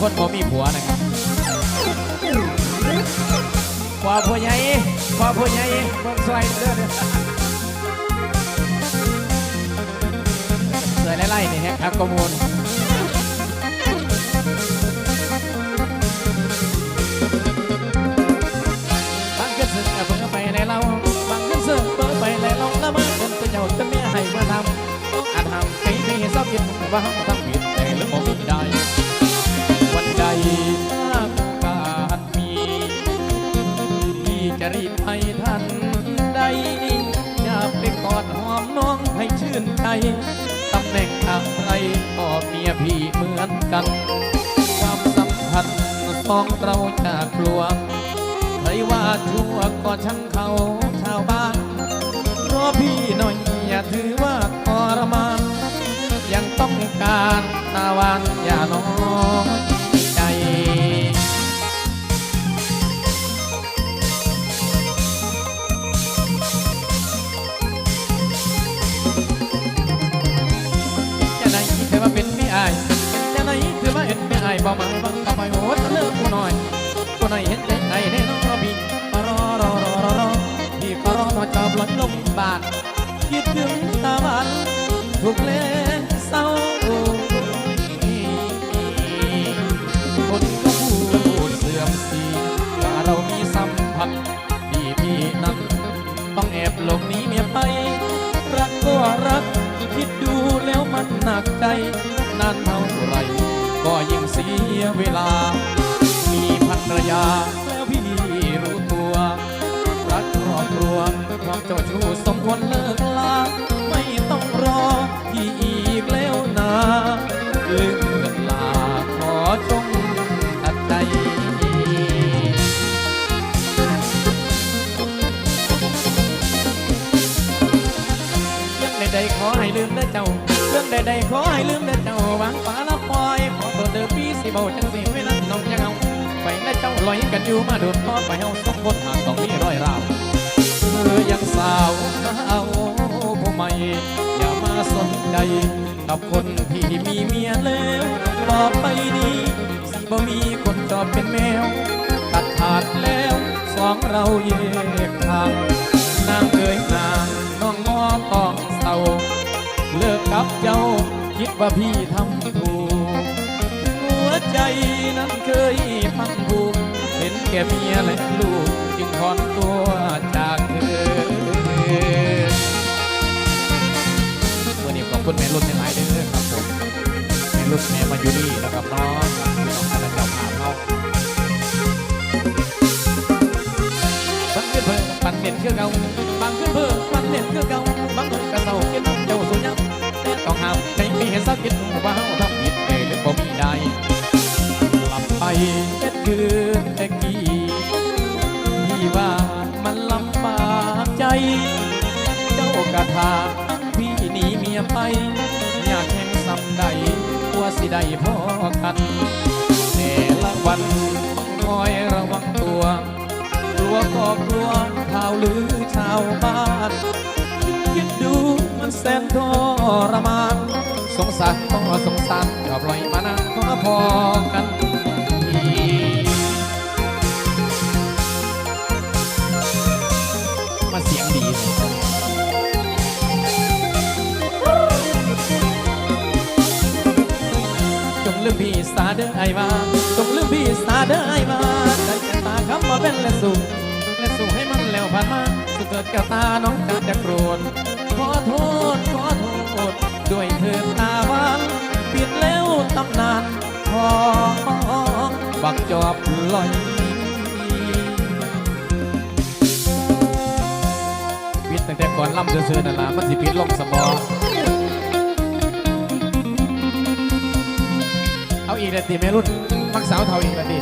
คนบ่มีผัวหนะครับขวาผัวใหญ่ขวาผัวใหญ่เบิ่งสวยเด้อเด้อสวยไล่ๆนี่ฮะครับกมูลบางขึ้นสึกเพิ่งไปในเราบางขึ้นสึกเพิ่งไปในเราละเมื่อคนตัวเจ้าจะไม่ให้มาทำอาจทำให้ไม่เศร้ากินว่า องเราจะกลัวใครว่าชั่วก็ช่างเขาชาวบ้านเพราะพี่หน่อยอย่าถือว่าทรมานยังต้องการตาวันอย่าน้อยใจจะไหนเธอว่าเป็นไม่อายจะไหนเธอว่าเห็นไม่อายบ่หมาบังกับไปโหด จอบหล่นลงบาทคิดถึงตาวันถูกเล่นเศร้าคนก็พูดเสื่อมเสียว่าเรามีสัมพันธ์ที่พี่นั้นต้องแอบหลบหนีเมียไป รักก็รัก คิดดูแล้วมันหนักใจนานเท่าไร ก็ยิ่งเสียเวลา มีภรรยาแล้วพี่รู้ตัว รอบความเจ้าชู้สมควรเลิกลาไม่ต้องรอพี่อีกแล้วนะลืมเวลาขอจงตัดใจใดๆขอให้ลืมเด้เจ้า เรื่องใดๆขอให้ลืมเด้เจ้าวางฟ้าละปล่อยขอตัวเดิมพี่สิเบาจังสิเวลาน้องจะเอาไปและเจ้าลอยกันอยู่มาโดนพ่อไปเอาสองคนหากต้องมีร้อยราว ยังสาวเอาผู้ใหม่อย่ามาสนใจ กับคนที่มีเมียแล้วต่อไปนี้สิบ่มีคนจอบเป็นแมว ตัดขาดแล้วสองเราแยกทางนางเอ่ยนางน้องงอต้องเศร้าเลิกกับเจ้าคิดว่าพี่ทำถูกหัวใจนั้นเคยพังผูกเห็นแก่เมียและลูก จึงถอนตัวจากเธอวันนี้ขอบคุณแม่รุ่นในหลายเด้อครับผมแม่รุ่นแม่มาอยู่นี่แล้วกับน้องพี่น้องท่านเจ้าภาพเขาบางขึ้นเพิ่งปั่นเด่นคือเก่าบางขึ้นเพิ่งปั่นเด่นคือเก่าบางคนกระเซาเก็บเจ้าสุญญ์แต่ต้องห้ามในมีเห็นสักกินว่าเฮาทำากระทาพี่หนีเมียไป อยากแข่งซ้ำใดกลัวสิได้พอกันแต่ละวันคอยระวังตัว กลัวก็กลัวข่าวลือชาวบ้านคิดดูมันแสนทรมาน สงสารก็สงสารอย่าปล่อยมานานก็พอกัน ลืมพี่สาเด้อไอมาจงลืมพี่สาเด้อไอมาใจจะตาคำมาเป็นและสูและสูให้มันแล้วผ่านมาสุดเกิดก้วตาน้องจะจะโกรธขอโทษขอโทษ ด้วยเถิดตาหวานปิดแล้วตำนานของบักจอบลอยปิดตั้งแต่ก่อนล่ำเสือๆนั่นล่ะมันสิปิดลงสมอง เอาอีกแล้วติแม่รุ่นมักสาวเทาอีกแล้วติ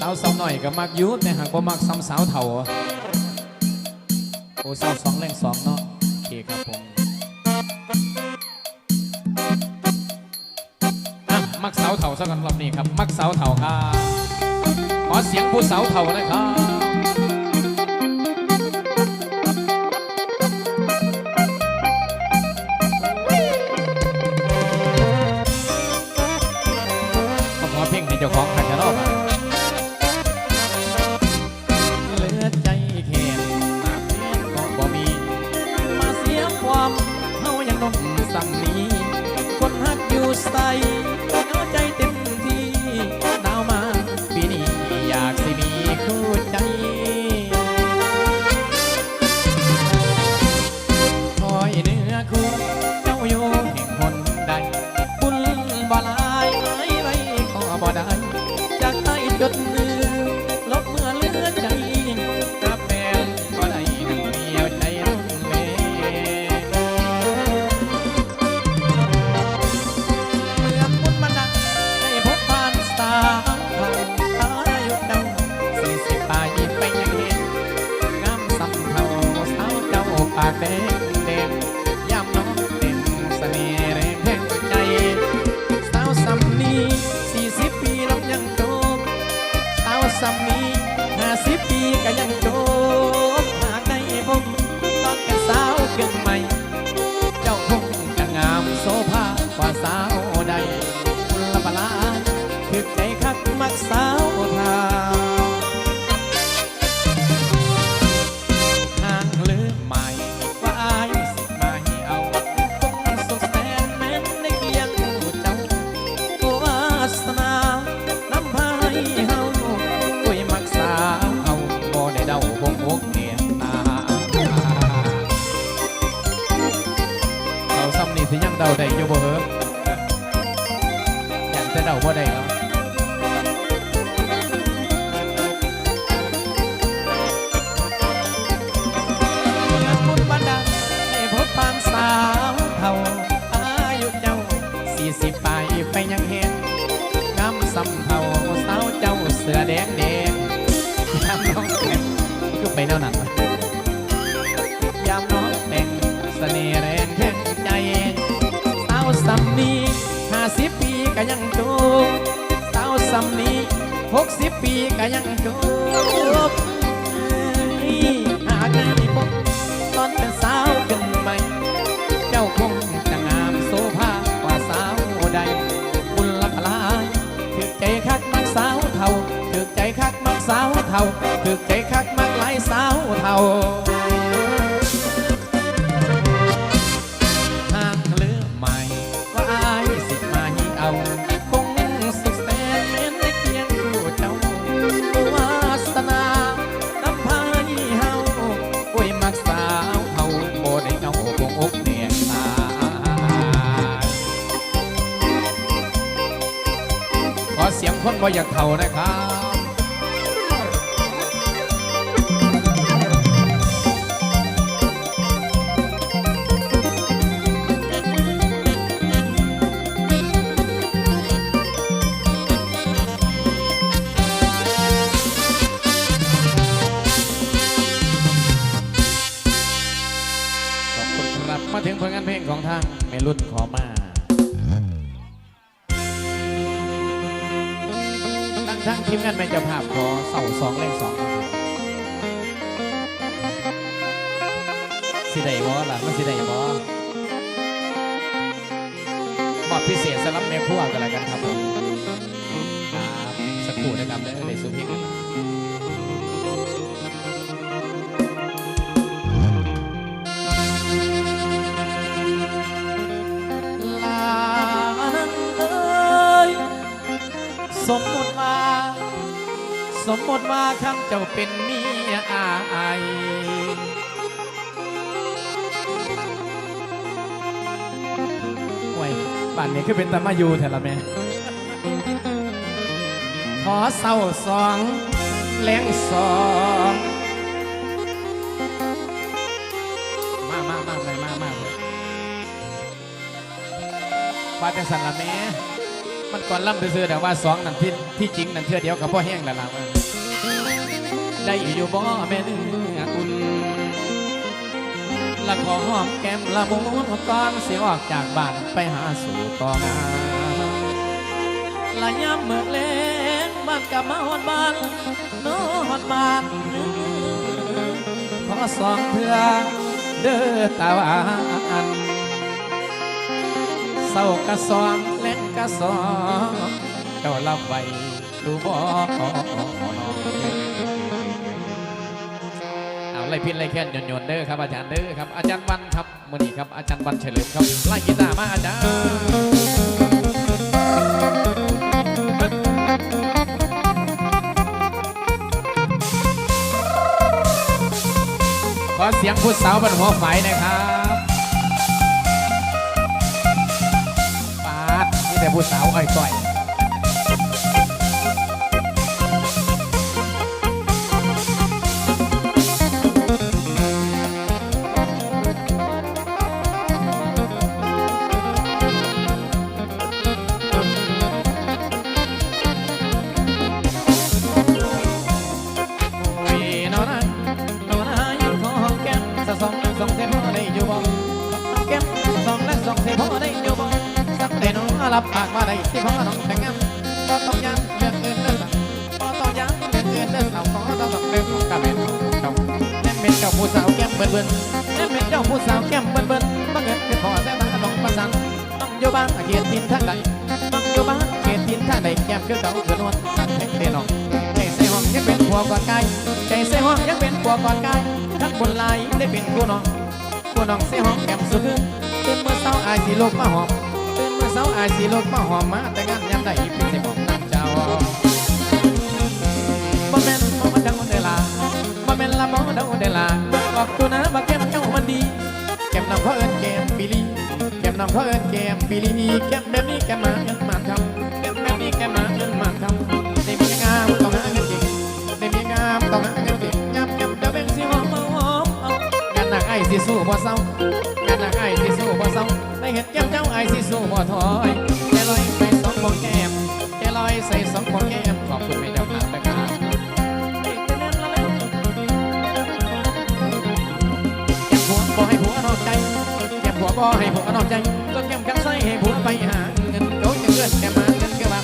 สาวสาวหน่อยก็มักยุแต่หากบ่มักซ้ำสาวเทาโอ้สาวสองแรงสองเนาะโอเคครับผมอะมักเสาเถ่าสักกันรอบนี้ครับ มักเสาเถ่าครับขอเสียงผู้เสาเถ่านะครับ ไปแนวนั้นวะยามน้องแต่งเสน่ห์แรงแทงใจสาวสำนีห้าสิบปีก็ยังโจบสาวสำนีหกสิบปีก็ยังโจบหากได้พบตอนเป็นสาวขึ้นใหม่เจ้าคงจะงามโสภากว่าสาวใดบุญละพลายถึกใจคักมักสาวเท่าถึกใจคักมักสาวเท่าถึกใจคักมัก สาวเท่าทางเลือกใหม่ว่าอายสิมาให้เอา คงสุขแสนแม้นเพียงคู่เจ้าวาสนานำพาให้เฮาโอ้ยมักสาวเฮาบ่ได้เงาคงอกเนียตาขอเสียงคนบ่อยากเท่านะครับ ทั้งทั้งทีมงานแม่เจ้าภาพขอเสาสองเลขสองสิได้บ่ล่ะมันสิได้บ่มอบพิเศษสำหรับแม่ครัวกันแล้วกันครับผมครับสักครู่นะครับเด้อในสุพลงกัน สมมติว่า สมมติว่าคำเจ้าเป็นเมียอายโอ้ยบ้านนี้คือเป็นตามาอยู่แถละแม่ขอเศร้าสองแรงสองมามามาเลยมามาเลยว่าจังสันละแม่ มันก่อนล่ำซื่อแต่ว่าสองนั่นที่ที่จริงนั่นเทื่อเดียวกับพ่อแห้งแล้วล่ะว่าได้อยู่บ่แม่เนื้ออุ่นละขอหอมแก้มละมุนก่อนเสียออกจากบ้านไปหาสู่ตองานละยามเมื่อเล่งบ้านกลับมาหอดบ้านนหอดบ้านขอสองเพื่อเด้อตาวานเศร้ากะสอง กะสองเจ้ารับไว้ดูบ่เอาไล่พินไล่แค้นโยนๆเด้อครับอาจารย์เด้อครับอาจารย์วันครับมือนี้ครับอาจารย์วันเฉลิมครับไล่กีตาร์มาอาจารย์ขอเสียงผู้สาวบนหัวไฟนะครับ แต่ผู้สาวอ้อยต่อย คือเก่าคือนวลกันแท้เด้น้องใจใส่ห้องยังเป็นผัวก่อนกายใจใส่ห้องยังเป็นผัวก่อนกายทั้งบนลายได้เป็นกูน้องกูน้องใส่ห้องแก้มสุดคือตื่นเมื่อเช้าอายสีโลกมาหอมตื่นเมื่อเช้าอายสีโลกมาหอมมาแต่งานยามใดเป็นสิบอกนั่งเจ้าบ่แม่นบ่มาดังเดลาบ่แม่นละบ่ดังเดลาบ่ออกตัวนะว่าแก้มเจ้ามันดีแก้มน้ำเพราะเอิ้นแก้มบิลีแก้มน้ำเพราะเอิ้นแก้มบิลีแก้มแบบนี้แก้มมาเงินมาทำแก้มแบบนี้ อ้สิสู้บ่เศร้างานหนักไอ้สิสู้บ่เศร้าได้เห็นแก้มเจ้าไอ้สิสู้บ่ถอยแค่ลอยใส่สองของแก้มแค่ลอยใส่สองของแก้มขอบคุณไม่เจ้าค่ะนะครับแก้มผัวบ่ให้ผัวนอกใจแก้มผัวบ่ให้ผัวนอกใจก็แก้มกันใส่ให้ผัวไปหาเงินเขาจะเงินแก้มมาเงินคือว่า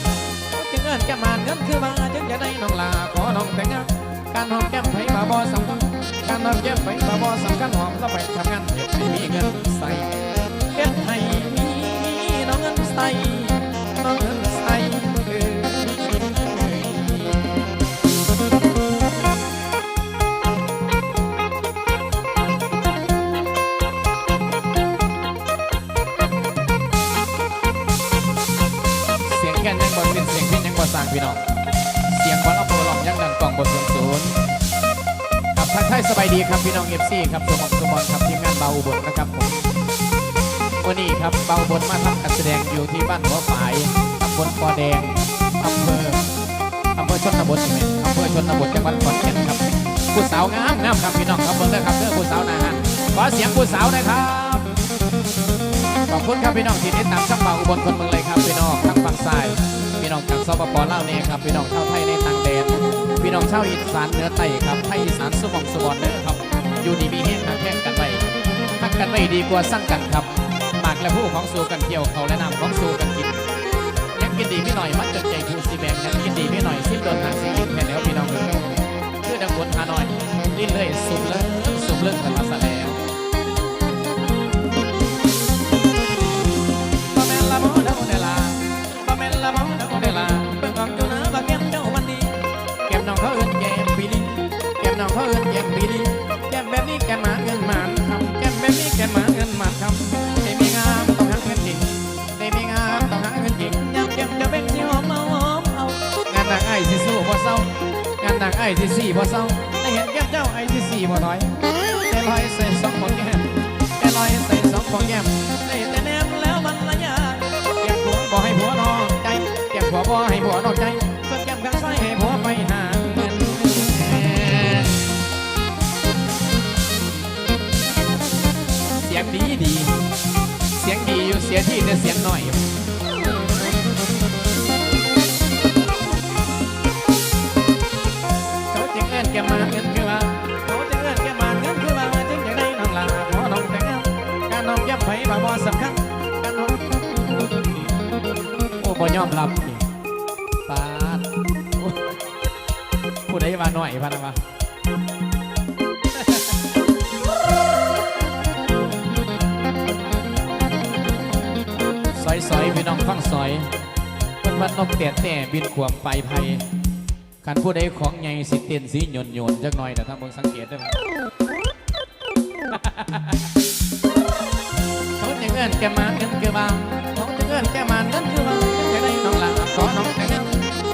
จึงเงินแก้มมาเงินคือมาจึงจะได้น้องลาขอน้องแต่งงานการหอมแก้มไผ่บาบอสำคัญ การหอมแก้มไผ่บาบอสำคัญหอมแล้วไปทำงานเก็บให้มีเงินใส่เก็บให้มีน้องเงินใส่น้องเงินใส่เออเสียงแก่นยังบ่เป็นเสียงเพี้ยนยังบ่สร้างพี่น้อง เสียงของอำเภอหลองยังดังกล่องบนเมืองศูนย์ ครับทักทายสบายดีครับพี่น้องเอฟซีครับสมองสมองครับทีมงานเบาบลนะครับผมวันนี้ครับเบาบลมาทำการแสดงอยู่ที่บ้านหัวฝายตำบลปอแดงอำเภออำเภอชนบทใช่ไหมอำเภอชนบทจังหวัดขอนแก่นครับผู้สาวงามงามครับพี่น้องครับเบิ่งเด้อครับเด้อผู้สาวนาฮันขอเสียงผู้สาวน่อยครับ ขอบคุณครับพี่น้องที่ติดตามช่องเบาอุบลคนเมืองเลยครับพี่น้องทางฝั่งซ้ายพี่น้องทางสปปลาวเนี่ยครับพี่น้องชาวไทยในต่าง พี่น้องชาวอีสานเหนือใต้ครับไทยอีสานสุบองสุบอนเด้อครับ อยู่ดีมีแห้งหักแห้งกันไปทักกันไปดีกว่าสั่งกันครับหมากและผู้ของสูกันเที่ยวเขาและนำของสูกันกินยังกินดีไม่หน่อยมัดจนใจผูสีแบงยังกินดีไม่หน่อยสิ้นโดนทางสีกินแค่แล้วพี่น้องเลยคือดังบนหาหน่อยลิ้นเลยสุดเลยสุดเลิศกันมาซะแล้ว เขาเอิ้นแก้มปีลีแก้มแบบนี้แก้มหมาเงินหมานคำแก้มแบบนี้แก้มหมาเงินหมานคำได้มีงามต้องหาเงินจริงได้มีงามต้องหาเงินจริงยามแก้มจะเป็นสิหอมเอาหอมเอางานหนักไอ้สิสู้บ่เศร้างานหนักไอ้สิสี่บ่เศร้าได้เห็นแก้มเจ้าไอ้สิสี่บ่น้อยแต่ลอยใส่สองของแก้มแกลอยใส่สองของแก้มได้แต่แนมแล้วมันละยาแก้มผัวบ่ให้ผัวนอกใจแก้มผัวบ่ให้ผัวนอกใจส่วนแก้มข้างซ้าย ดีดี เสียงดีอยู่เสียที่แต่เสียงหน่อยเขาจึงเอิ้นแกมาเงินคือว่าเขาจึงเอิ้นแกมาเงินคือว่าจึงจะได้น้องลาขอน้องแต่มานการน้องยับ่สำคัญกันหอมโอ้บ่ยอมรับนี่ปาดผู้ใดว่าหน้อยพะนะวะ ฟังซอยเพิ่นว่านกเตียแต่บินขวมไปไพคันผู้ใดของใหญ่สิเตียนสีหย่นหย่นจักหน่อยแต่ถ้าเบิ่งสังเกตได้ไหมเขาจะเงินแกมาเงินคือบางเขาจะเงินแกมาเงินคือบางจะได้น้องหลังขอน้องแต่เงิน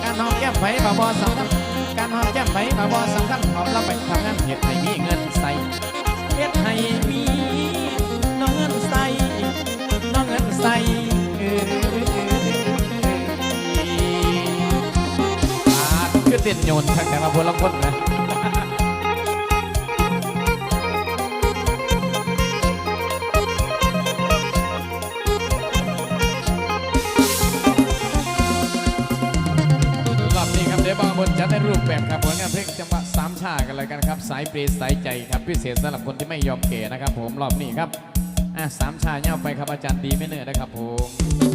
การหอมแก้มไผ่บ่บ่สำคัญการหอมแก้มไผ่บ่บ่สำคัญหอเราไปทำงานเฮ็ดให้มีเงินใส่เฮ็ดให้มี เต้นโยนทักแต่มาพลังคนนะรอบนี้ครับเดี๋ยวบางบนจัดในรูปแบบครับผลงานเพลงจังหวะสามชากันเลยกันครับ สายเปรย์สายใจครับพิเศษสำหรับคนที่ไม่ยอมเก๋นะครับ ผมรอบนี้ครับอะสามชาเน่าไปครับอาจารย์ดีไม่เหนื่อยนะครับผม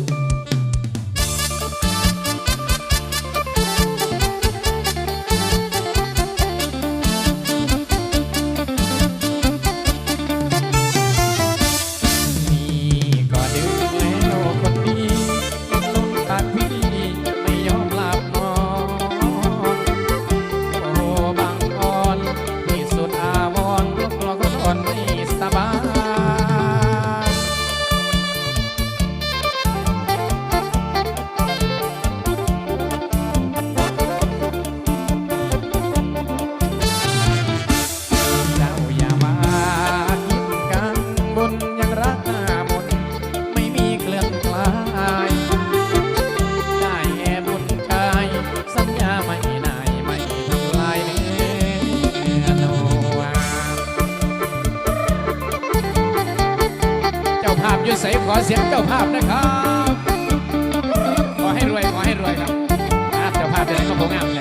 อยู่ใสขอเสียงเจ้าภาพนะครับ ขอให้รวยขอให้รวยครับอะเจ้าภาพจะได้ก็โผงามเลย